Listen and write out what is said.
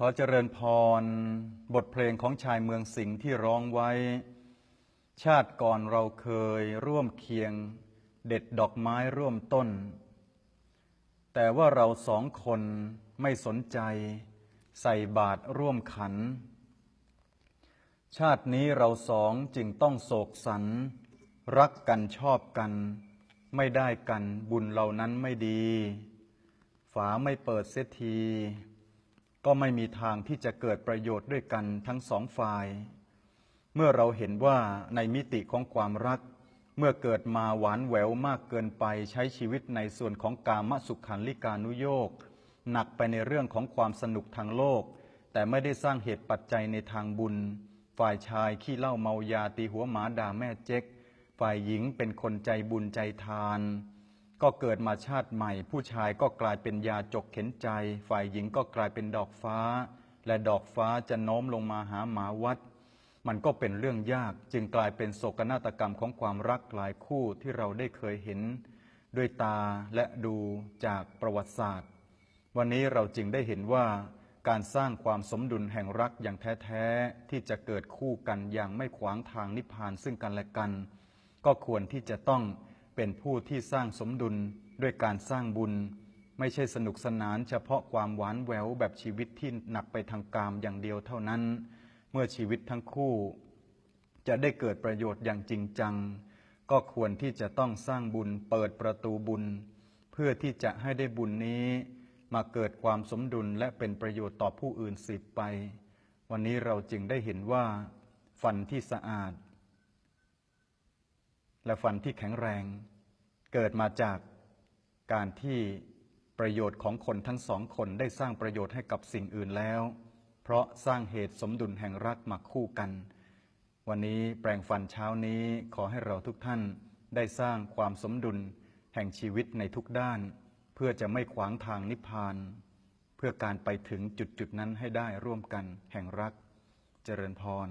ขอเจริญพร บทเพลงของชายเมืองสิงห์ที่ร้องไว้ ชาติก่อนเราเคยร่วมเคียง เด็ดดอกไม้ร่วมต้น แต่ว่าเราสองคนไม่สนใจ ใส่บาตรร่วมขัน ชาตินี้เราสองจึงต้องโศกสัน รักกันชอบกัน ไม่ได้กันบุญเหล่านั้นไม่ดี ฝาไม่เปิดเสียที ก็ไม่มีทางที่จะเกิดประโยชน์ด้วยกันทั้งสองฝ่าย เมื่อเราเห็นว่าในมิติของความรัก เมื่อเกิดมาหวานแหววมากเกินไปใช้ชีวิตในส่วนของกามสุขันลิกานุโยกหนักไปในเรื่องของความสนุกทางโลก แต่ไม่ได้สร้างเหตุปัจจัยในทางบุญ ฝ่ายชายขี้เหล้าเมายาตีหัวหมาด่าแม่เจ๊กฝ่ายหญิงเป็นคนใจบุญใจทาน ก็เกิดมาชาติใหม่ ผู้ชายก็กลายเป็นยาจกเข็นใจ ฝ่ายหญิงก็กลายเป็นดอกฟ้า และดอกฟ้าจะโน้มลงมาหาหมาวัด มันก็เป็นเรื่องยากจึงกลายเป็นโศกนาฏกรรมของความรักหลายคู่ที่เราได้เคยเห็น ด้วยตาและดูจากประวัติศาสตร์ วันนี้เราจึงได้เห็นว่าการสร้างความสมดุลแห่งรักอย่างแท้ๆที่จะเกิดคู่กันอย่างไม่ขวางทางนิพพานซึ่งกันและกัน ก็ควรที่จะต้อง เป็นผู้ที่สร้างสมดุลด้วยการสร้างบุญ ไม่ใช่สนุกสนานเฉพาะความหวานแหววแบบชีวิตที่หนักไปทางกามอย่างเดียวเท่านั้น เมื่อชีวิตทั้งคู่ จะได้เกิดประโยชน์อย่างจริงจัง ก็ควรที่จะต้องสร้างบุญเปิดประตูบุญ เพื่อที่จะให้ได้บุญนี้ มาเกิดความสมดุลและเป็นประโยชน์ต่อผู้อื่นสืบไป วันนี้เราจึงได้เห็นว่า ฟันที่สะอาด และฟันที่แข็งแรง เกิดมาจากการที่ประโยชน์ของคนทั้งสองคนได้สร้างประโยชน์ให้กับสิ่งอื่นแล้ว เพราะสร้างเหตุสมดุลแห่งรักมาคู่กัน วันนี้แปลงฟันเช้านี้ขอให้เราทุกท่านได้สร้างความสมดุลแห่งชีวิตในทุกด้าน เพื่อจะไม่ขวางทางนิพพาน เพื่อการไปถึงจุดจุดๆนั้นให้ได้ร่วมกันแห่งรัก เจริญพร